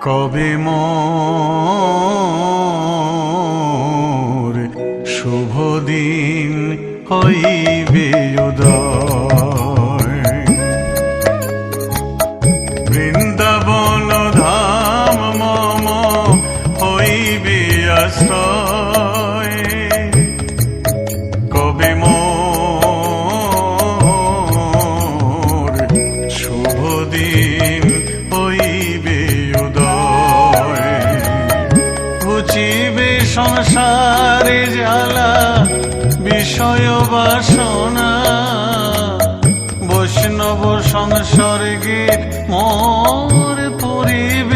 কবে মোর শুভ দিন হইবে? বিষয় বাসনা। বৈষ্ণব সংসর্গে মোর পরিব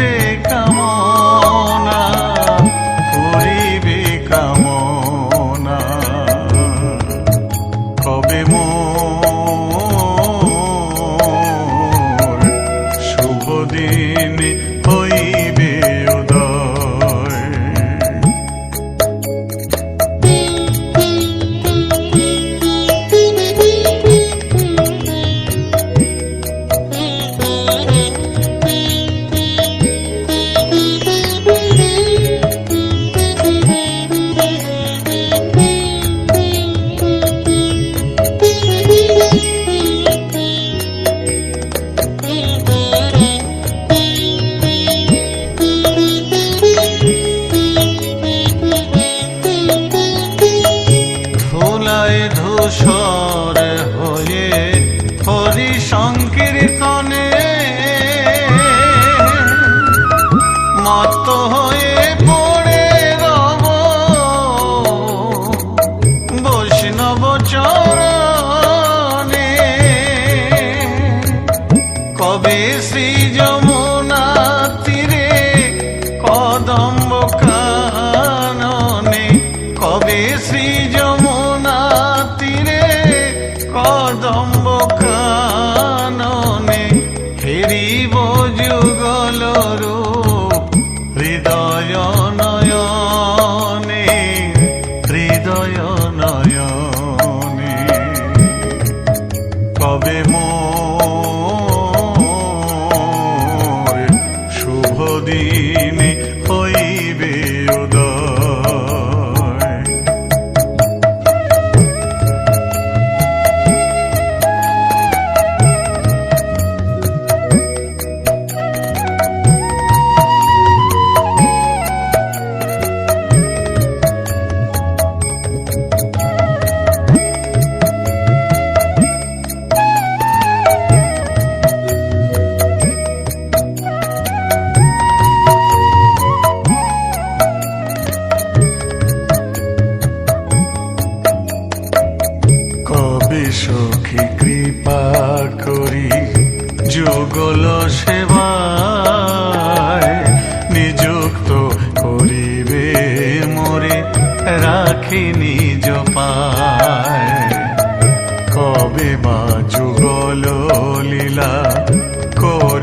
হয়ে হরি হয়ে পড়ে রব। বৈষ্ণব কবে শ্রী যমুনা তীরে কদম্ব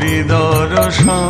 হরিদর্শন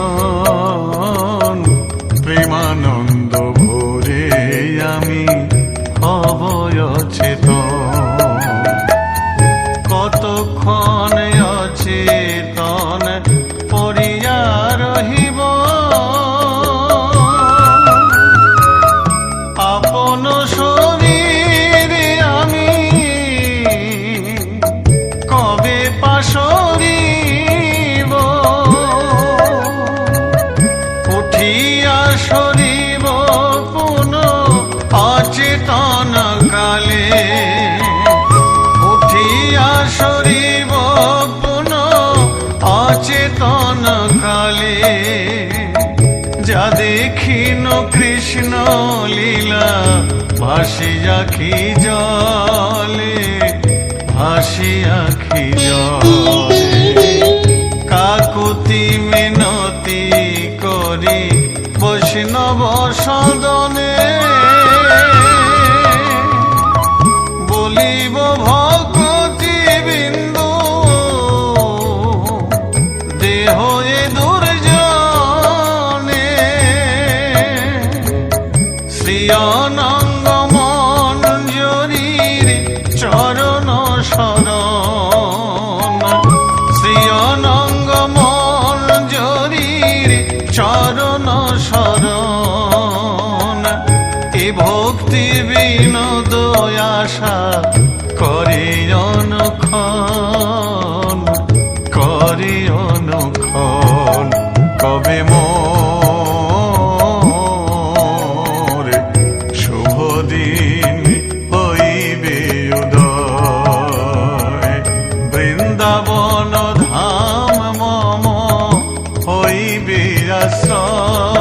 যা দেখিন কৃষ্ণ লীলা, ভাসি খি জলে, ভাসি আখি জলে। কাকুতি মিনতি করি, বৈষ্ণব সদনে ভক্তি বিনোদ আশা করে অনুক্ষণ করে অনুক্ষণ, কবে ম শুভ দিন হইবে বৃন্দাবন ধাম মম আশ্রয়।